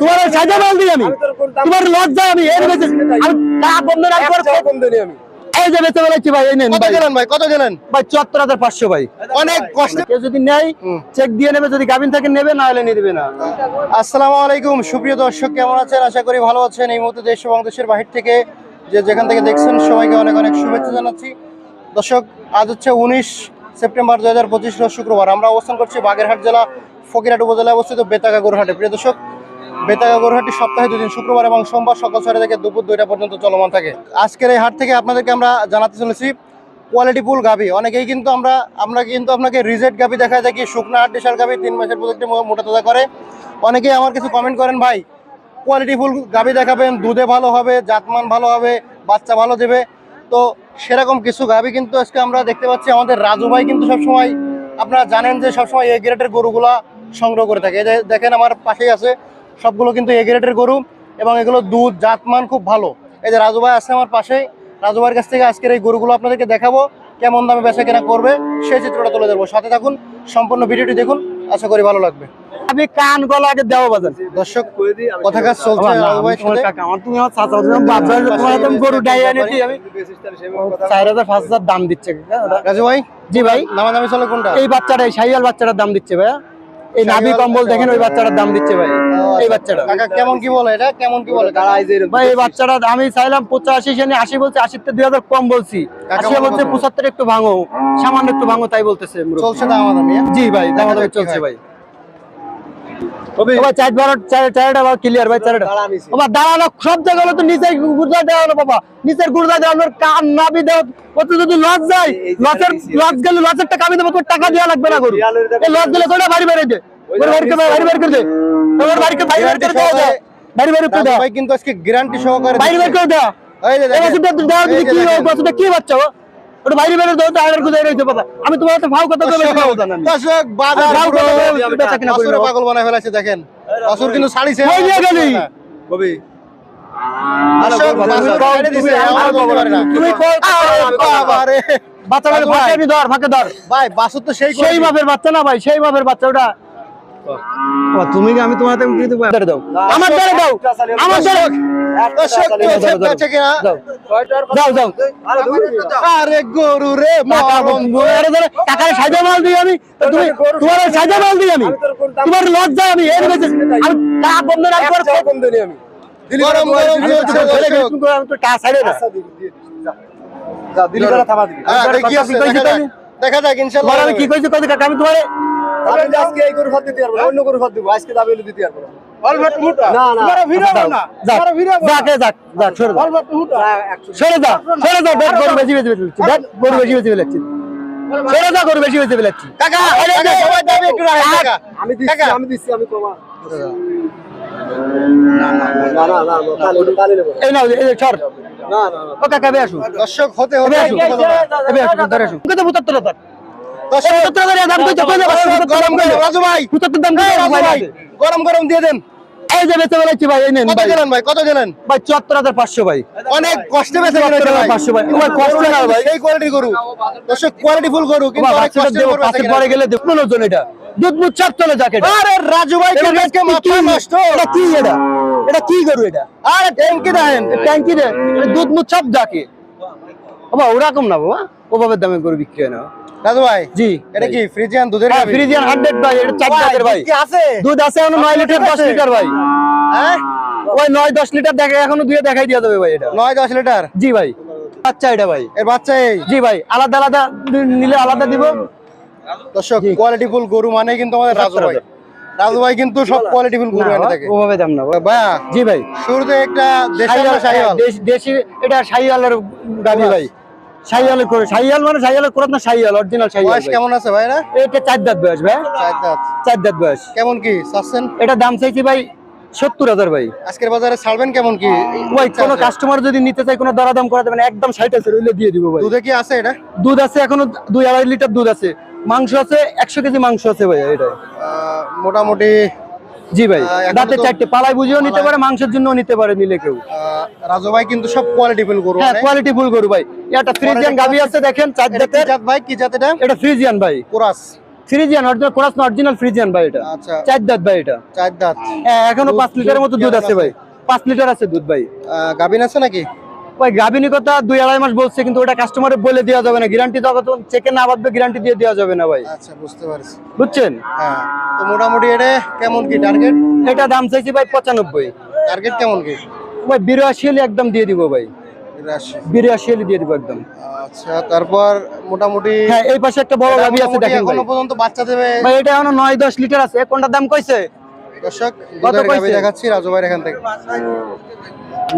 তোমার সাজা মাল দিই আমি। তোমার লজ্জা আমি এই বেচে আমি টাকা কম দেন একবার এই যে বেচে বেলাচ্ছি ভাই এই নেন কত গেলেন ভাই? কত গেলেন? ভাই চুয়াত্তর হাজার পাঁচশো ভাই। অনেক কষ্ট। কেউ যদি নেয় চেক দিয়ে নেবে যদি গাভিন থাকে নেবে না হলে নিয়ে দেবে না। আসসালামু আলাইকুম সুপ্রিয় দর্শক কেমন আছেন? আশা করি ভালো আছেন। এই মুহূর্তে দেশ এবং দেশের বাহির থেকে যে যেখান থেকে দেখছেন সবাইকে অনেক অনেক শুভেচ্ছা জানাচ্ছি। দর্শক আজ হচ্ছে উনিশ সেপ্টেম্বর দু হাজার পঁচিশ শুক্রবার। আমরা অবস্থান করছি বাগেরহাট জেলা ফকিরহাট উপজেলায় অবস্থিত বেতাগা গোরহাটে প্রিয় দর্শক বেতাগা গোরহাটি সপ্তাহে দুদিন, শুক্রবার এবং সোমবার সকাল ছয়টা থেকে দুপুর দুইটা পর্যন্ত চলমান থাকে। আজকের এই হাট থেকে আপনাদেরকে আমরা জানাতে চলেছি কোয়ালিটি ফুল গাভি। অনেকেই কিন্তু আমরা আমরা কিন্তু আপনাকে রিজেক্ট গাভি দেখায় থাকি, শুকনা আট ডিশাল গাভি, তিন মাসের প্রত্যেকটি মো- মোটা তাজা করে। অনেকেই আমার কিছু কমেন্ট করেন, ভাই কোয়ালিটি ফুল গাভি দেখাবেন, দুধে ভালো হবে, জাতমান ভালো হবে, বাচ্চা ভালো দেবে। তো সেরকম কিছু গাভি কিন্তু আজকে আমরা দেখতে পাচ্ছি। আমাদের রাজু ভাই কিন্তু সবসময়, আপনারা জানেন যে সবসময় এ গ্রেডের গরুগুলা সংগ্রহ করে থাকে। এই যে দেখেন, আমার পাশেই আছে। সবগুলো কিন্তু এ গ্রেডের গরু এবং এগুলো দুধ জাতমান খুব ভালো। এই যে রাজু ভাই আছে আমার পাশেই রাজু ভাইয়ের কাছ থেকে আজকের এই গরুগুলো আপনাদেরকে দেখাবো কেমন দামে বেচা কেনা করবে সেই চিত্রটা তুলে ধরবো। সাথে থাকুন সম্পূর্ণ ভিডিওটি দেখুন আশা করি ভালো লাগবে। আমি কান গলা আগে দেওয়া বাজার। দর্শক কথা কাজ চলছে আমার তুমি আমার চাচা, তোমার গরু ডাইয়া এনেছি, আমি চার হাজার, পাঁচ হাজার দাম দিচ্ছে। রাজু ভাই জি ভাই। নামানামি চলে কোনটা? এই বাচ্চাটা এই শাহিয়াল বাচ্চাটার দাম দিচ্ছে ভাইয়া। এই নাভি কম্বল দেখেন ওই বাচ্চাটার দাম দিচ্ছে ভাই। এই বাচ্চাটা। কাকা কেমন কি বলে এটা? কেমন কি বলে? ভাই এই বাচ্চাটা আমি চাইলাম পঁচাশি সেনে আশি বলছে আশিতে দুই হাজার কম বলছি। আশি বলো বলছে পঁচাত্তর একটু ভাঙো সামান্য একটু ভাঙো তাই বলতেছে চলছে হ্যাঁ? জি ভাই দেখা দামাদামি চলছে ভাই। ও চার বারো চারটা ভাই ক্লিয়ার ভাই চারটা। বাবা দাঁড়ানো সব জায়গা তো নিচে গুর্দা দেওয়া হলো বাবা। নিচের গুর্দা দেওয়া হলো কান নাবি দেওয়া কত যদি লস যায় লসের লস গেলে লসের টাকা আমি দেবো তোর টাকা দেওয়া লাগবে না গরু। এই লস গেলে তোরা বাড়ি বেড়ে দে? ওর বাড়িকে বাড়ি বের করে দে। তোমার বাড়িকে বাড়ি বের করে দেওয়া যায়। বাড়ি বের করে দেওয়া ভাই কিন্তু আজকে গ্যারান্টি সহকারে বাইরে বের করে দেওয়া এই যে কি। বাচ্চা? ওটা বাইরে বের টায়ার খুঁজে বাবা। আমি তোমার তো ভাও কথা বলে দর্শক, বাজার বেচা কিনা করি পাগল বানায় দেখেন। বাছুর কিন্তু ছাড়িছে। নিয়ে গেলি। ফাঁকে আমি ধর ফাঁকে ধর। ভাই বাছুর তো সেই সেই। মাপের বাচ্চা না ভাই সেই মাপের বাচ্চা ওটা ও, তুমি কি আমি তোমার হাতে উঠিয়ে দেবো দাও। আমার ধরে দাও। আমার ধরে দাও, দাও, বেচা কিনা। দাও। দাও দাও। আরে গরু রে। আরে ধরে টাকার সাজা মাল দিই আমি। তুমি তোমার সাজা মাল দিই আমি। তোমার লজ্জা আমি এর বেচে আমি টাকা কম দেন একবার গরম গরম চলছে দর্শক। আমি তো টাকা ছাড়ে না হ্যাঁ, দেখি আছে, দেখা যাক। দেখা যাক ইনশাল্লাহ তোমার আমি কি কইছি কইছি কাকা আমি তোমার সরে যা দেখ গরু বেশি বেশি দেখ গরু কাকা কাকা, সবাই দাবি রাখেন, কাকা। আমি দিচ্ছি আমি আমি কমা। এই এই দর্শক হতে এবে গরম গরম রাজু ভাই বুতাত্তর দাম এই কইতে রাজু ভাই। গরম গরম দিয়ে দেন। এই যে বেচে বেলাচ্ছি ভাই এই নেন কত ভাই। ভাই? কত গেলেন? ভাই চুয়াত্তর হাজার পাঁচশো ভাই। অনেক কষ্টে বেঁচে গেলেন ভাই। পাঁচশো ভাই। ভাই কষ্ট না ভাই। এই কোয়ালিটি গরু। দর্শক কোয়ালিটি ফুল গরু কিন্তু অনেক বাচ্চাটা দেবো পাশে পরে গেলে দেখুন লোকজন এটা? দুধ চাপ চলে যাকে এটা। আরে রাজু ভাই আজকে মাথা নষ্ট? এটা কি এটা? এটা কি গরু এটা? আরে ট্যাঙ্কি দেখেন ট্যাঙ্কি এটা দুধ মুধ চাপ যাকে। বাবা ওরকম না বাবা। ওভাবে দামে গরু বিক্রি হয় না। রাজু ভাই জি। এটা কি ফ্রিজিয়ান দুধের হ্যাঁ ফ্রিজিয়ান হান্ড্রেড ভাই এটা চার জাতের ভাই। কি আছে? দুধ আছে এখনও নয় লিটার দশ আছে? লিটার ভাই। হ্যাঁ? ওই নয় দশ লিটার দেখে এখনও দুয়ে দেখাই দিয়ে দেবে ভাই এটা। নয় দশ লিটার? জি ভাই আচ্ছা এটা ভাই। এর বাচ্চা এই? জি ভাই আলাদা আলাদা নিলে আলাদা দিব। দর্শক কোয়ালিটি ফুল গরু মানে কিন্তু আমাদের রাজু ভাই। রাজু। ভাই কিন্তু সব কোয়ালিটি ফুল গরু এনে থাকে। ওভাবে দাম না ভাই। জি ভাই। শুরুতে একটা শাহিওয়াল শাহিওয়াল। দেশি এটা শাহিওয়ালের গাবি ভাই। করে মানে করে না অরিজিনাল বয়স কেমন আছে ভাই না এটা চার দাঁত বয়স ভাই। চার দাঁত। চার দাঁত বয়স। কেমন কি চাচ্ছেন? এটা দাম চাইছি ভাই সত্তর হাজার ভাই। আজকের বাজারে ছাড়বেন কেমন কি? ওই কোনো কাস্টমার যদি নিতে চাই কোনো দরাদাম করা যাবে না একদম ষাট আছে রইলে দিয়ে দিব ভাই। দুধে কি আছে এটা? দুধ আছে এখনও দুই আড়াই লিটার দুধ আছে। মাংস আছে একশো কেজি মাংস আছে ভাই এটা মোটামুটি জি ভাই দাঁতে চারটে পালাই বুঝিও নিতে পারে মাংসের জন্য নিতে পারে নিলে কেউ। আহ, রাজু ভাই কিন্তু সব কোয়ালিটি ফুল গরু হ্যাঁ কোয়ালিটি ফুল গরু ভাই। এটা ফ্রিজিয়ান গাবি আছে দেখেন চার জাতের। জাত ভাই? কি জাত এটা? এটা ফ্রিজিয়ান ভাই। কোরাস। ফ্রিজিয়ান অরিজিনাল কোরাস অরিজিনাল ফ্রিজিয়ান ভাই এটা। আচ্ছা। চার দাঁত ভাই এটা। চার দাঁত। হ্যাঁ এখনও লিটারের মতো দুধ দুধ আছে ভাই। পাঁচ লিটার আছে দুধ ভাই। আছে নাকি? ভাই গাভিনী কথা দুই আড়াই মাস বলছে কিন্তু ওটা কাস্টমারে বলে দেওয়া যাবে না। গ্যারান্টি চেকে না বাঁধবে গ্যারান্টি দিয়ে দেওয়া যাবে না ভাই। আচ্ছা বুঝতে পারছি। বুঝছেন? হ্যাঁ। তো মোটামুটি এটা কেমন কি টার্গেট এটা দাম চাইছি ভাই পঁচানব্বই। টার্গেট কেমন কি? ভাই বিরাশি হলে একদম দিয়ে দিব ভাই। বিরাশি। হলে দিয়ে দিব একদম। আচ্ছা তারপর মোটামুটি হ্যাঁ এই পাশে একটা বড় গাভি আছে দেখেন ভাই। এখনও পর্যন্ত বাচ্চা দেবে? ভাই এটা এখনও নয় দশ লিটার আছে। কোনটার দাম কইছে? দর্শক দুধের গাভি দেখাচ্ছি রাজু ভাই এখান থেকে।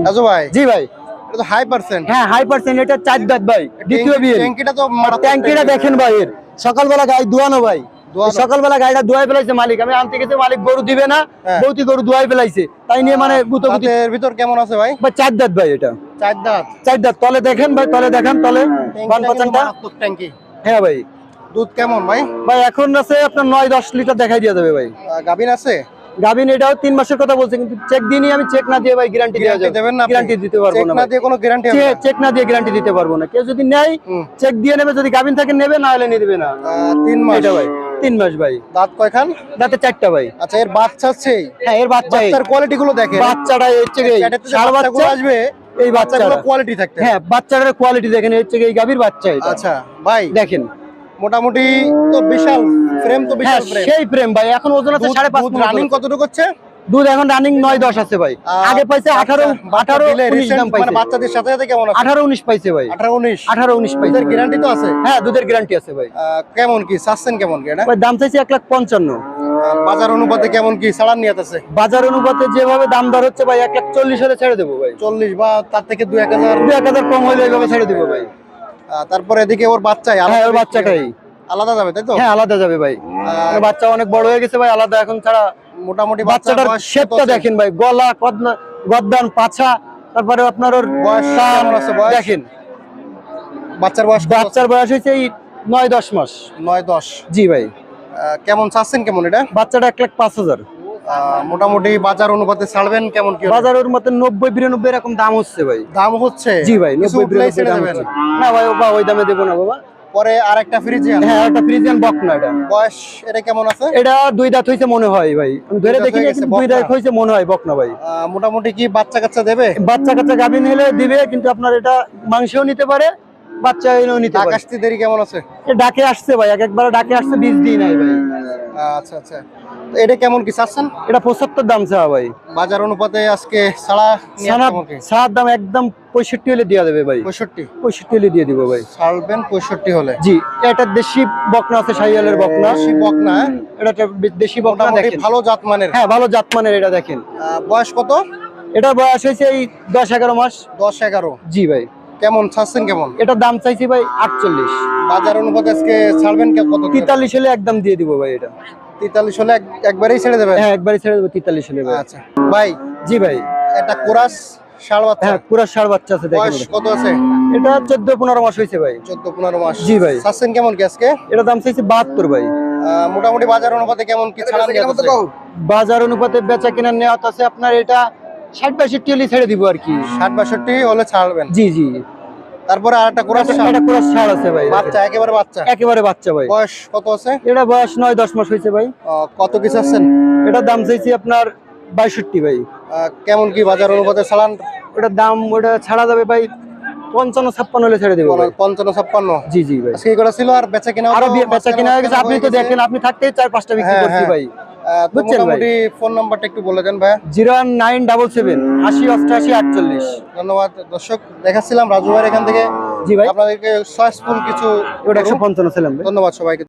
রাজু ভাই? জি ভাই। এটা তো হাই পার্সেন্ট হ্যাঁ হাই পার্সেন্ট এটা চার দাঁত ভাই। দ্বিতীয় বিয়ে। ট্যাঙ্কিটা তো ট্যাঙ্কিটা দেখেন ভাই। এর সকালবেলা গাই ধোয়ানো ভাই। সকালবেলা গাড়িটা ধোয়াই ফেলাইছে মালিক। আমি আনতে গেছি মালিক গরু দিবে না হ্যাঁ। বৌতি গরু ধোয়াই ফেলাইছে। তাই নিয়ে মানে গুতগুতি ভিতর কেমন আছে ভাই? ভাই চার দাঁত ভাই এটা। চার দাঁত। চার দাঁত। তলে দেখেন ভাই তলে দেখেন তলে বান পাচানটা। হ্যাঁ ভাই। দুধ কেমন ভাই? ভাই এখন আছে আপনার নয় দশ লিটার দেখাই দিয়ে যাবে ভাই। গাভিন আছে? গাভিন এটাও তিন মাসের কথা বলছে কিন্তু চেক দিয়ে আমি চেক না দিয়ে ভাই গ্যারান্টি দেওয়া যাবে। দেবেন না গ্যারান্টি দিতে পারব চেক না না দিয়ে কোনো গ্যারান্টি হবে চেক না। দিয়ে গ্যারান্টি দিতে পারব না। কেউ যদি নেয় চেক দিয়ে নেবে যদি গাভিন থাকে নেবে না হলে নিয়ে দিবে না। তিন মাস। এটা ভাই। তিন মাস ভাই। দাঁত কয়খান? দাঁতে চারটা ভাই। আচ্ছা এর বাচ্চা আছে? হ্যাঁ এর বাচ্চা। বাচ্চার কোয়ালিটি গুলো দেখেন। বাচ্চাটা হচ্ছে কি প্যাটেতে যে ষাঁড় বাচ্চাগুলো বাচ্চা। আসবে এই বাচ্চাগুলো কোয়ালিটি থাকতে হ্যাঁ বাচ্চাটার কোয়ালিটি দেখেন এর এই গাভীর বাচ্চা এটা। আচ্ছা ভাই। দেখেন। মোটামুটি তো বিশাল ফ্রেম তো হ্যাঁ বিশাল ফ্রেম সেই প্রেম ভাই এখন ওজন আছে সাড়ে পাঁচ মণ রানিং কতটুকু হচ্ছে? দুধ এখন রানিং নয় দশ আছে ভাই। আগে পাইছে আঠারো আঠারো উনিশ দাম মানে পাইছে। বাচ্চাদের সাথে সাথে কেমন আঠারো উনিশ পাইছে ভাই। আঠারো উনিশ। আঠারো উনিশ পাইছে। গ্যারান্টি তো আছে? হ্যাঁ দুধের গ্যারান্টি আছে ভাই। কেমন কি? চাচ্ছেন কেমন কি দাম চাইছে এক লাখ পঞ্চান্ন। বাজার অনুপাতে কেমন কি? ছাড়ার নিয়ত আছে বাজার অনুপাতে যেভাবে দাম দর হচ্ছে ভাই এক লাখ চল্লিশ হলে ছেড়ে দেবো ভাই। চল্লিশ বা তার থেকে দু এক হাজার দু এক হাজার কম হলে এইভাবে ছেড়ে দেবো ভাই। তারপরে এদিকে ওর বাচ্চাই হ্যাঁ আলাদা ওর বাচ্চাটাই আলাদা যাবে তাই তো? হ্যাঁ আলাদা যাবে ভাই। বাচ্চা অনেক বড় হয়ে গেছে ভাই আলাদা এখন ছাড়া মোটামুটি বাচ্চাটার শেপটা দেখেন ভাই গলা গদ্দান পাছা তারপরে আপনার ওর বয়স দেখেন। বাচ্চার বয়স বাচ্চার বয়স হয়েছে এই নয় দশ মাস। নয় দশ। জি ভাই। কেমন চাচ্ছেন কেমন এটা? বাচ্চাটা এক লাখ পাঁচ হাজার। মোটামুটি বাজার অনুপাতে ছাড়বেন কেমন কি? বাজারের মতো নব্বই বিরানব্বই এরকম দাম হচ্ছে ভাই। দাম হচ্ছে? জি ভাই নব্বই বিরানব্বই না ভাই বা ওই দামে দেবো না বাবা। পরে আর একটা ফ্রিজিয়ান হ্যাঁ একটা ফ্রিজিয়ান বক না এটা। বয়স এটা কেমন আছে? এটা দুই দাঁত হইছে মনে হয় ভাই। আমি ধরে দেখি দুই দাঁত হইছে মনে হয় বক না ভাই। মোটামুটি কি বাচ্চা কাচ্চা দেবে? বাচ্চা কাচ্চা গাভিন হলে দিবে কিন্তু আপনার এটা মাংসও নিতে পারে বাচ্চা এনেও নিতে পারে। আকাশটি দেরি কেমন আছে? ডাকে আসছে ভাই এক একবার ডাকে আসছে বীজ দিই নাই ভাই। আচ্ছা আচ্ছা। এটা কেমন কি চাচ্ছেন? এটা পঁচাত্তর দাম চাওয়া ভাই। বাজার অনুপাতে আজকে কেমন সার দাম একদম পঁয়ষট্টি হলে দিয়ে দেবে ভাই। পঁয়ষট্টি? পঁয়ষট্টি হলে দিয়ে দিব ভাই। ছাড়বেন পঁয়ষট্টি হলে? জি এটা দেশি বকনা আছে শাহিয়ালের বকনা। বেশি বক না এটা দেশি বকনা দেখেন। ভালো জাত মানের হ্যাঁ ভালো জাত মানের এটা দেখেন। বয়স কত? এটা বয়স হয়েছে এই দশ এগারো মাস। দশ এগারো। জি ভাই। কেমন ছাড়ছেন কেমন? এটার দাম চাইছি ভাই আটচল্লিশ। বাজার অনুপাতে আজকে ছাড়বেন কত তেতাল্লিশ হলে একদম দিয়ে দিব ভাই এটা। তেতাল্লিশ হলে এক- একবারেই ছেড়ে দেবেন? হ্যাঁ একবারই ছেড়ে দেবো তেতাল্লিশ হলে। আচ্ছা। ভাই জি ভাই। একটা কোরাস ষাড় বাচ্চা? হ্যাঁ বাচ্চা আছে দেখেন। বয়স কত আছে? এটা চোদ্দ পনেরো মাস হয়েছে ভাই। চোদ্দ পনেরো মাস। জি ভাই। কেমন কি আজকে? এটা দাম চাইছে বাহাত্তর ভাই। মোটামুটি বাজার অনুপাতে কেমন কি ছাড়া নিয়ে বাজার অনুপাতে বেচা কেনার নেওয়া আছে আপনার এটা ষাট বাষট্টি হলে ছেড়ে দিব আর কি। ষাট বাষট্টি হলে ছাড়বেন। জি জি। তারপরে আর একটা কোরাস। এটা ছাড় আছে ভাই। বাচ্চা একেবারে বাচ্চা? একেবারে বাচ্চা ভাই। বয়স কত আছে? এটা বয়স নয় দশ মাস হয়েছে ভাই। কত কি চাচ্ছেন এটার দাম চাইছি আপনার বাইষট্টি ভাই। আহ, কেমন কি বাজার অনুপাতে ছাড়ান ওটার দাম ওটা ছাড়া যাবে ভাই পঞ্চান্ন ছাপ্পান্ন হলে ছেড়ে দেবো। পঞ্চান্ন ছাপ্পান্ন? জি জি ভাই। আজকে করা ছিল আর বেচা কিনা আরও বেচা কিনা হয়ে গেছে আপনি তো দেখেন আপনি থাকতেই চার পাঁচটা বিক্রি হ্যাঁ, করছি হ্যাঁ। ভাই। বুঝছেন ভাই? মোটামুটি ফোন নাম্বারটা একটু বলে দেন ভাই। Zero one nine double seven আশি অষ্টআশি আটচল্লিশ। ধন্যবাদ। দর্শক দেখাচ্ছিলাম রাজু ভাইয়ের এখান থেকে। জি ভাই। আপনাদেরকে সয়েসফুল কিছু ওটা একশো পঞ্চান্ন ছিলাম ধন্যবাদ সবাইকে।